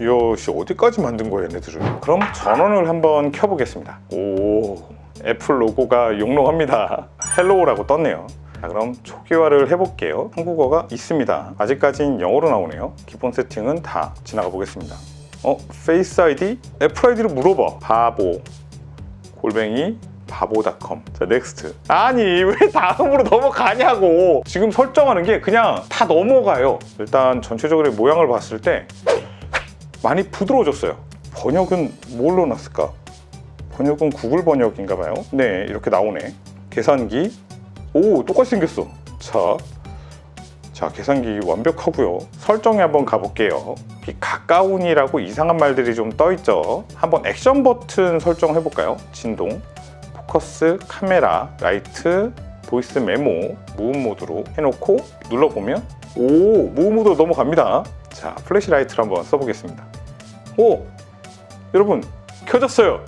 이씨 어디까지 만든 거야 얘네들은 그럼 전원을 한번 켜보겠습니다. 오 애플 로고가 용롱합니다. 헬로우라고 떴네요. 자 그럼 초기화를 해볼게요. 한국어가 있습니다. 아직까진 영어로 나오네요. 기본 세팅은 다 지나가 보겠습니다. 어? 페이스 아이디? 애플 아이디를 물어봐. 바보. 골뱅이 바보닷컴. 자 넥스트 아니 왜 다음으로 넘어가냐고. 지금 설정하는 게 그냥 다 넘어가요. 일단 전체적으로 모양을 봤을 때 많이 부드러워졌어요. 번역은 뭘로 놨을까? 번역은 구글 번역인가 봐요. 네 이렇게 나오네. 계산기. 오 똑같이 생겼어. 자, 자 계산기 완벽하고요. 설정에 한번 가볼게요. 이 가까운이라고 이상한 말들이 좀 떠있죠? 한번 액션 버튼 설정해 볼까요? 진동 포커스, 카메라, 라이트, 보이스 메모, 무음 모드로 해놓고 눌러보면 오 무음 모드로 넘어갑니다 자 플래시 라이트를 한번 써보겠습니다. 오! 여러분 켜졌어요.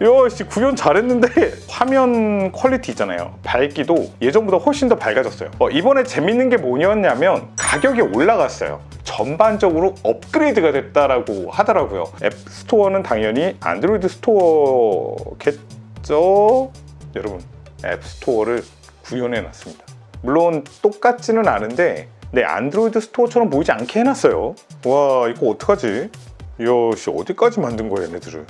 요씨 구현 잘했는데 화면 퀄리티 있잖아요. 밝기도 예전보다 훨씬 더 밝아졌어요. 어, 이번에 재밌는 게 뭐냐면 가격이 올라갔어요. 전반적으로 업그레이드가 됐다라고 하더라고요. 앱 스토어는 당연히 안드로이드 스토어겠죠? 여러분 앱 스토어를 구현해 놨습니다. 물론 똑같지는 않은데 네 안드로이드 스토어처럼 보이지 않게 해놨어요. 와 이거 어떡하지? 이야 씨 어디까지 만든 거야 얘네들은